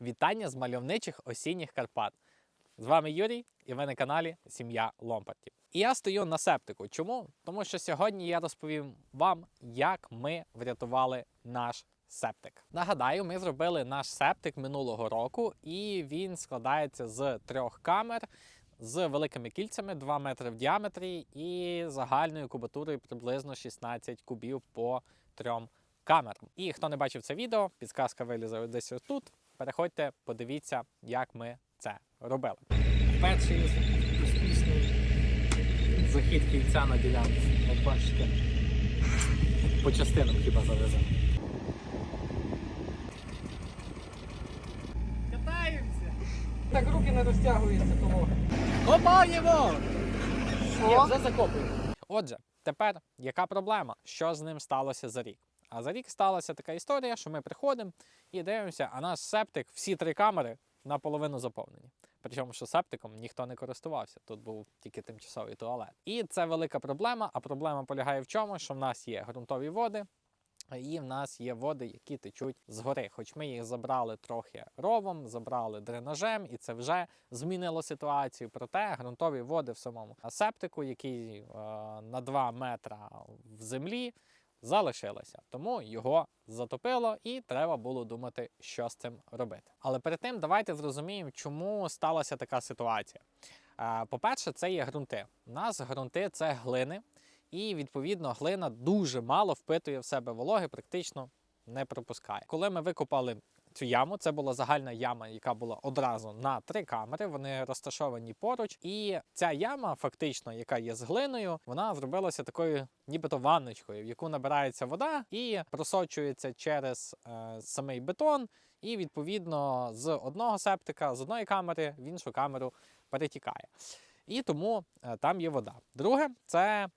Вітання з мальовничих осінніх Карпат. З вами Юрій, і ви на каналі Сім'я Ломпартів. І я стою на септику. Чому? Тому що сьогодні я розповім вам, як ми врятували наш септик. Нагадаю, ми зробили наш септик минулого року, і він складається з трьох камер з великими кільцями 2 метри в діаметрі і загальною кубатурою приблизно 16 кубів по трьом камерам. І хто не бачив це відео, підсказка вилізе десь тут. Переходьте, подивіться, як ми це робили. Перший успішний захід кільця на ділянку. Як бачите, по частинам хіба завеземо. Катаємося! Так руки не розтягуються того. Копаємо! Що? вже закопуємо. Отже, тепер яка проблема? Що з ним сталося за рік? А за рік сталася така історія, що ми приходимо і дивимося, а наш септик, всі три камери наполовину заповнені. Причому, що септиком ніхто не користувався. Тут був тільки тимчасовий туалет. І це велика проблема. А проблема полягає в чому, що в нас є ґрунтові води. І в нас є води, які течуть згори. Хоч ми їх забрали трохи ровом, забрали дренажем, і це вже змінило ситуацію. Проте ґрунтові води в самому септику, який е, на 2 метра в землі, залишилися. Тому його затопило, і треба було думати, що з цим робити. Але перед тим давайте зрозуміємо, чому сталася така ситуація. По-перше, це є ґрунти. У нас ґрунти це глини, і відповідно глина дуже мало впитує в себе вологи, практично не пропускає. Коли ми викопали цю яму, це була загальна яма, яка була одразу на три камери. Вони розташовані поруч. І ця яма, фактично, яка є з глиною, вона зробилася такою, нібито ванночкою, в яку набирається вода і просочується через е, самий бетон. І відповідно з одного септика, з одної камери в іншу камеру перетікає. І тому е, там є вода. Друге, це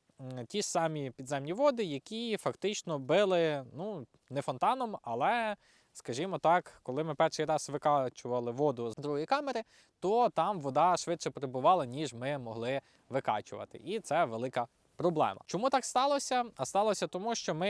ті ж самі підземні води, які фактично били ну не фонтаном, але, скажімо так, коли ми перший раз викачували воду з другої камери, то там вода швидше прибувала, ніж ми могли викачувати. І це велика проблема. Чому так сталося? А сталося тому, що ми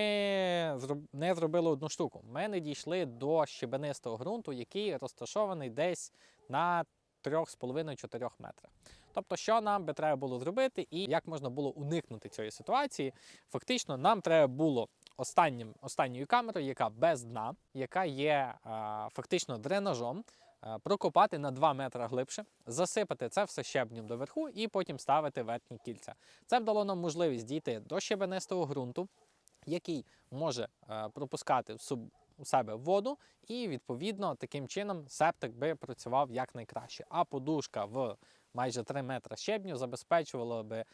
не зробили одну штуку. Ми не дійшли до щебенистого ґрунту, який розташований десь на 3,5-4 метрах. Тобто, що нам би треба було зробити, і як можна було уникнути цієї ситуації? Фактично, нам треба було останнім, останньою камерою, яка без дна, яка є а, фактично дренажом, а, прокопати на 2 метри глибше, засипати це все щебнем доверху і потім ставити верхні кільця. Це б дало нам можливість дійти до щебенистого ґрунту, який може е, пропускати в суб- у себе воду, і відповідно таким чином септик би працював якнайкраще. А подушка в майже 3 метри щебню забезпечувала би е,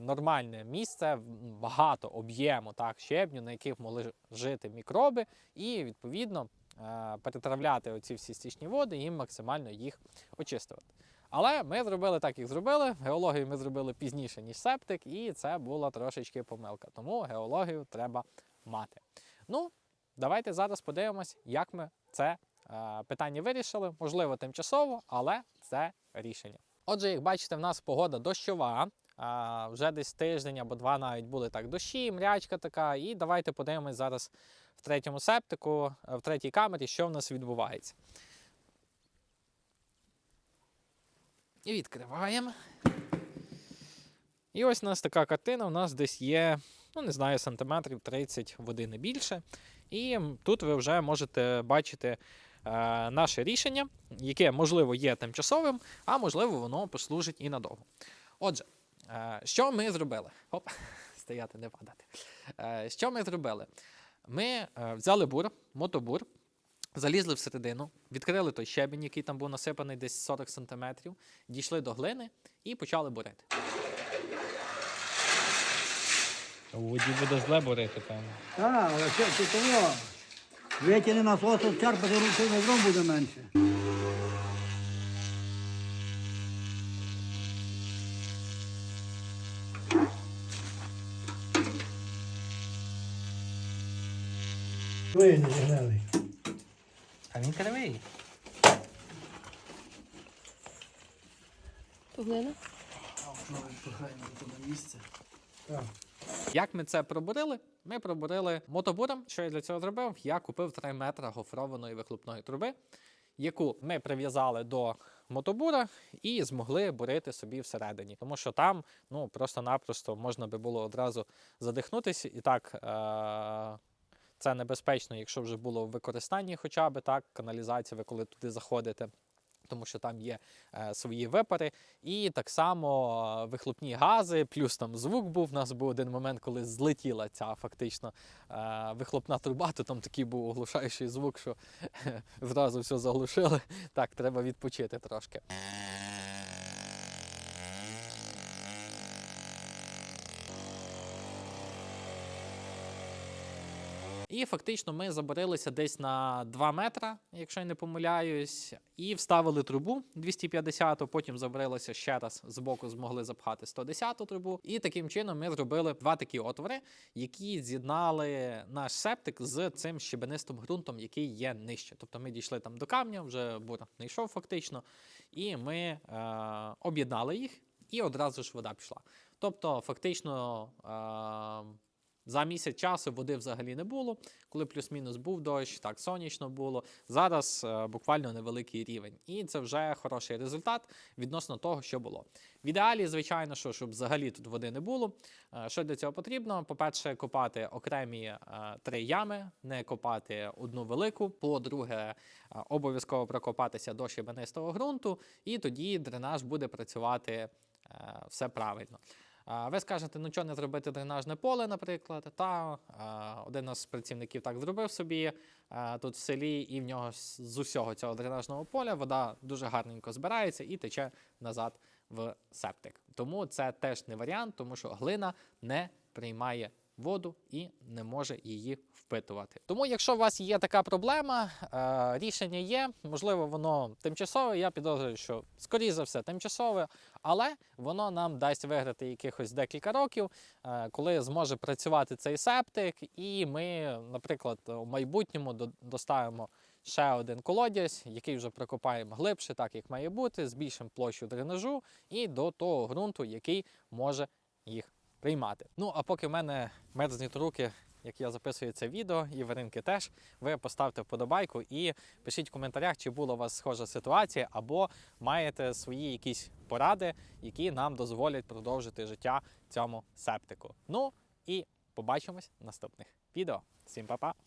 нормальне місце, багато об'єму так, щебню, на яких могли жити мікроби, і відповідно е, перетравляти оці всі стічні води і максимально їх очистувати. Але ми зробили так, як зробили. Геологію ми зробили пізніше, ніж септик, і це була трошечки помилка. Тому геологію треба мати. Ну, давайте зараз подивимось, як ми це е, питання вирішили. Можливо, тимчасово, але це рішення. Отже, як бачите, в нас погода дощова. А, вже десь тиждень або два навіть були так дощі, мрячка така. І давайте подивимось зараз в третьому септику, е, в третій камері, що в нас відбувається. І відкриваємо. І ось у нас така картина. У нас десь є, ну не знаю, сантиметрів 30 води не більше. І тут ви вже можете бачити е, наше рішення, яке, можливо, є тимчасовим, а можливо, воно послужить і надовго. Отже, що ми зробили? Оп, стояти, не падати. Е, що ми зробили? Ми е, взяли бур, мотобур, залізли всередину, відкрили той щебінь, який там був насипаний десь 40 см, дійшли до глини і почали бурити. У воді буде зле борити, певно. Так, але що ти того? Витягни насос, черпати руки ведром буде менше. Не зігнали. А він кривий. Глина? Як ми це пробурили? Ми пробурили мотобуром. Що я для цього зробив? Я купив 3 метри гофрованої вихлопної труби яку ми прив'язали до мотобура і змогли бурити собі всередині. Тому що там ну, просто-напросто можна би було одразу задихнутися і так. Е- це небезпечно, якщо вже було в використанні хоча б так, каналізація, ви коли туди заходите. Тому що там є е, свої випари, і так само е, вихлопні гази, плюс там звук був. У нас був один момент, коли злетіла ця фактично е, вихлопна труба, то там такий був оглушаючий звук, що зразу все заглушили. Так, треба відпочити трошки. І фактично ми заборилися десь на 2 метра, якщо я не помиляюсь, і вставили трубу 250, потім заборилися ще раз з боку, змогли запхати 110 трубу. І таким чином ми зробили два такі отвори, які з'єднали наш септик з цим щебенистим ґрунтом, який є нижче. Тобто ми дійшли там до камня, вже бур не йшов фактично, і ми е, об'єднали їх, і одразу ж вода пішла. Тобто, фактично. Е, за місяць часу води взагалі не було. Коли плюс-мінус був дощ, так сонячно було. Зараз е, буквально невеликий рівень. І це вже хороший результат відносно того, що було. В ідеалі, звичайно, що щоб взагалі тут води не було. Е, що для цього потрібно? По-перше, копати окремі е, три ями, не копати одну велику. По-друге, обов'язково прокопатися до щебенистого ґрунту, і тоді дренаж буде працювати все правильно. А, Ви скажете, ну чого не зробити дренажне поле, наприклад. Та один з працівників так зробив собі тут в селі, і в нього з усього цього дренажного поля вода дуже гарненько збирається і тече назад в септик. Тому це теж не варіант, тому що глина не приймає воду і не може її впитувати. Тому, якщо у вас є така проблема, е, рішення є. Можливо, воно тимчасове. Я підозрюю, що скоріше за все тимчасове, але воно нам дасть виграти якихось декілька років, е, коли зможе працювати цей септик, і ми, наприклад, у майбутньому доставимо. Ще один колодязь, який вже прокопаємо глибше, так як має бути, збільшимо площу дренажу і до того ґрунту, який може їх приймати. Ну а поки в мене мерзнуть руки, як я записую це відео, і Варинки теж, ви поставте вподобайку і пишіть в коментарях, чи була у вас схожа ситуація, або маєте свої якісь поради, які нам дозволять продовжити життя цьому септику. Ну і побачимось в наступних відео. Всім па-па!